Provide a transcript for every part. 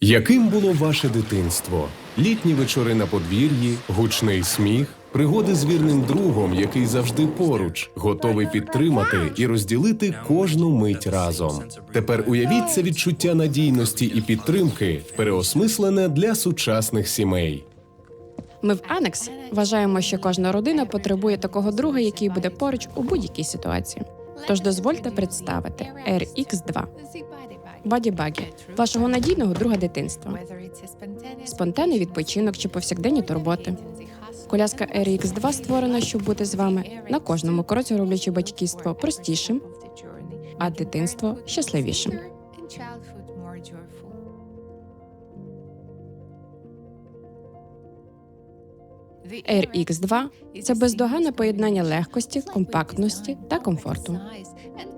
Яким було ваше дитинство? Літні вечори на подвір'ї, гучний сміх, пригоди з вірним другом, який завжди поруч, готовий підтримати і розділити кожну мить разом. Тепер уявіть це відчуття надійності і підтримки, переосмислене для сучасних сімей. Ми в Анекс вважаємо, що кожна родина потребує такого друга, який буде поруч у будь-якій ситуації. Тож дозвольте представити RX2 Баді Багі, вашого надійного друга дитинства. Спонтанний відпочинок чи повсякденні турботи. Коляска RX2 створена, щоб бути з вами на кожному кроці, роблячи батьківство простішим, а дитинство щасливішим. RX2 – це бездоганне поєднання легкості, компактності та комфорту.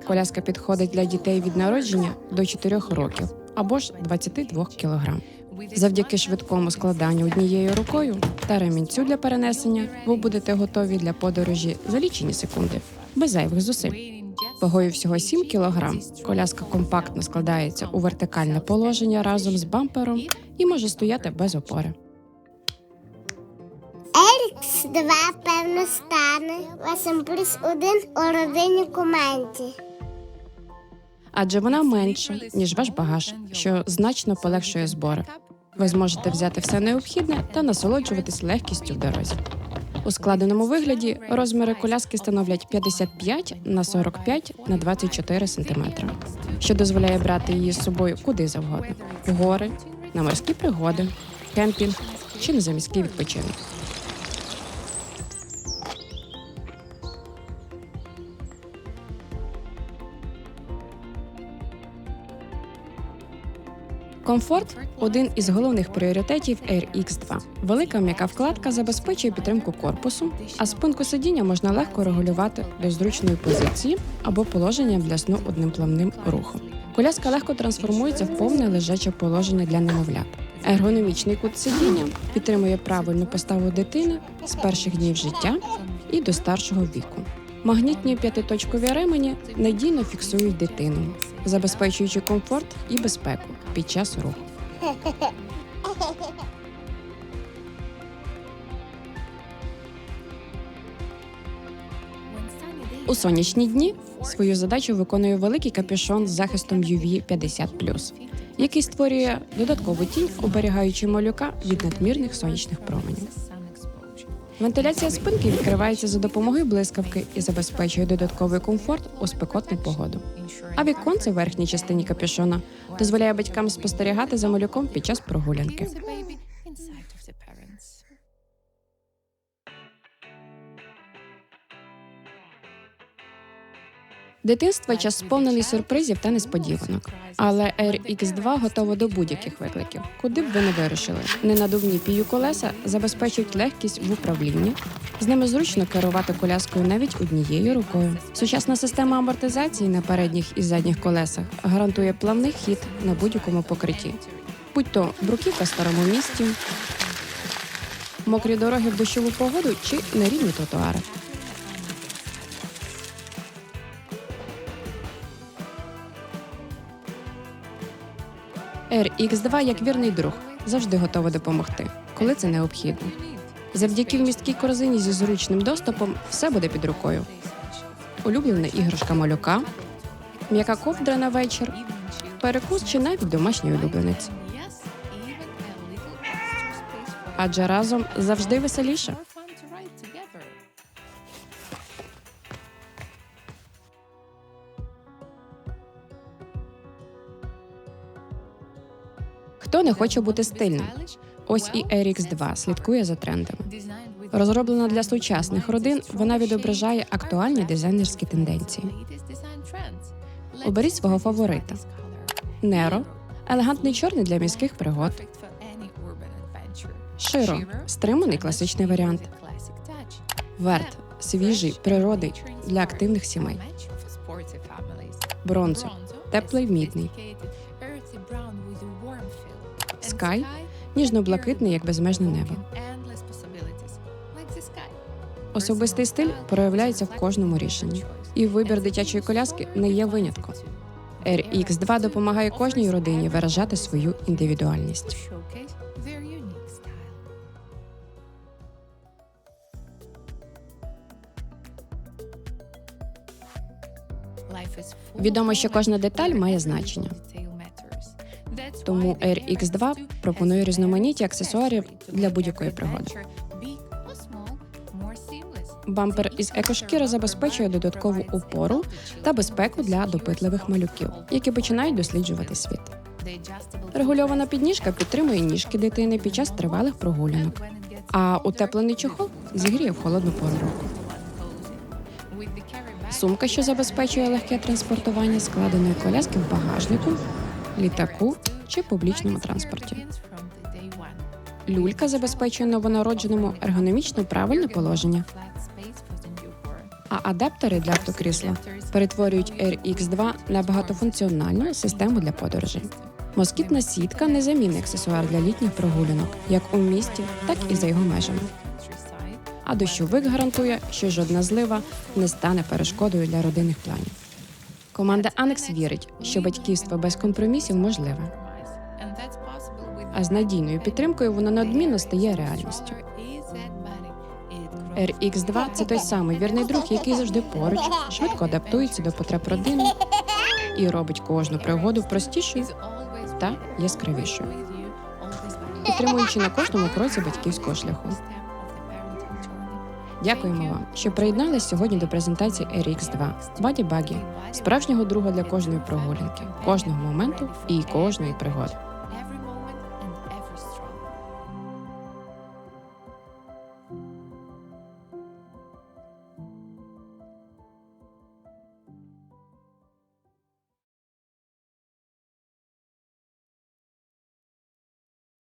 Коляска підходить для дітей від народження до 4 років або ж 22 кг. Завдяки швидкому складанню однією рукою та ремінцю для перенесення ви будете готові для подорожі за лічені секунди, без зайвих зусиль. Вагою всього 7 кг. Коляска компактно складається у вертикальне положення разом з бампером і може стояти без опори. Ерікс 2 певно стане вашим плюс один у родині коменті. Адже вона менша, ніж ваш багаж, що значно полегшує збори. Ви зможете взяти все необхідне та насолоджуватись легкістю в дорозі. У складеному вигляді розміри коляски становлять 55 на 45 на 24 см, що дозволяє брати її з собою куди завгодно: в гори, на морські пригоди, кемпінг чи на заміський відпочинок. Комфорт один із головних пріоритетів RX2. Велика м'яка вкладка забезпечує підтримку корпусу, а спинку сидіння можна легко регулювати до зручної позиції або положення для сну одним плавним рухом. Коляска легко трансформується в повне лежаче положення для немовлят. Ергономічний кут сидіння підтримує правильну поставу дитини з перших днів життя і до старшого віку. Магнітні п'ятиточкові ремені надійно фіксують дитину, забезпечуючи комфорт і безпеку під час руху. У сонячні дні свою задачу виконує великий капюшон з захистом UV 50+, який створює додаткову тінь, оберігаючи малюка від надмірних сонячних променів. Вентиляція спинки відкривається за допомогою блискавки і забезпечує додатковий комфорт у спекотну погоду. А віконце в верхній частині капюшона дозволяє батькам спостерігати за малюком під час прогулянки. Дитинство час сповнений сюрпризів та несподіванок. Але RX2 готово до будь-яких викликів, куди б ви не вирушили. Ненадувні пію колеса забезпечують легкість в управлінні. З ними зручно керувати коляскою навіть однією рукою. Сучасна система амортизації на передніх і задніх колесах гарантує плавний хід на будь-якому покритті, будь то бруківка в старому місті, мокрі дороги в дощову погоду чи нерівні тротуари. RX2 як вірний друг завжди готовий допомогти, коли це необхідно. Завдяки вмісткій корзині зі зручним доступом все буде під рукою. Улюблена іграшка малюка, м'яка ковдра на вечір, перекус чи навіть домашній улюбленець. Адже разом завжди веселіше. Хто не хоче бути стильним? Ось і RX2 слідкує за трендами. Розроблена для сучасних родин, вона відображає актуальні дизайнерські тенденції. Оберіть свого фаворита. Неро елегантний чорний для міських пригод. Широ стриманий класичний варіант. Верт свіжий, природий для активних сімей. Бронзо теплий мідний. Скай ніжно-блакитний, як безмежне небо. Особистий стиль проявляється в кожному рішенні, і вибір дитячої коляски не є винятком. RX2 допомагає кожній родині виражати свою індивідуальність. Відомо, що кожна деталь має значення. Тому RX2 RX2 пропонує різноманіття аксесуарів для будь-якої пригоди. Бампер із екошкіри забезпечує додаткову опору та безпеку для допитливих малюків, які починають досліджувати світ. Регульована підніжка підтримує ніжки дитини під час тривалих прогулянок, а утеплений чохол зігріє в холодну пору року. Сумка, що забезпечує легке транспортування складеної коляски в багажнику, літаку чи публічному транспорті. Люлька забезпечує новонародженому ергономічно правильне положення, а адаптери для автокрісла перетворюють RX2 на багатофункціональну систему для подорожей. Москітна сітка незамінний аксесуар для літніх прогулянок, як у місті, так і за його межами. А дощовик гарантує, що жодна злива не стане перешкодою для родинних планів. Команда Анекс вірить, що батьківство без компромісів можливе, а з надійною підтримкою воно неодмінно стає реальністю. RX2 – це той самий вірний друг, який завжди поруч, швидко адаптується до потреб родини і робить кожну пригоду простішою та яскравішою, підтримуючи на кожному кроці батьківського шляху. Дякуємо вам, що приєднались сьогодні до презентації RX2 Баді Багі, справжнього друга для кожної прогулянки, кожного моменту і кожної пригоди.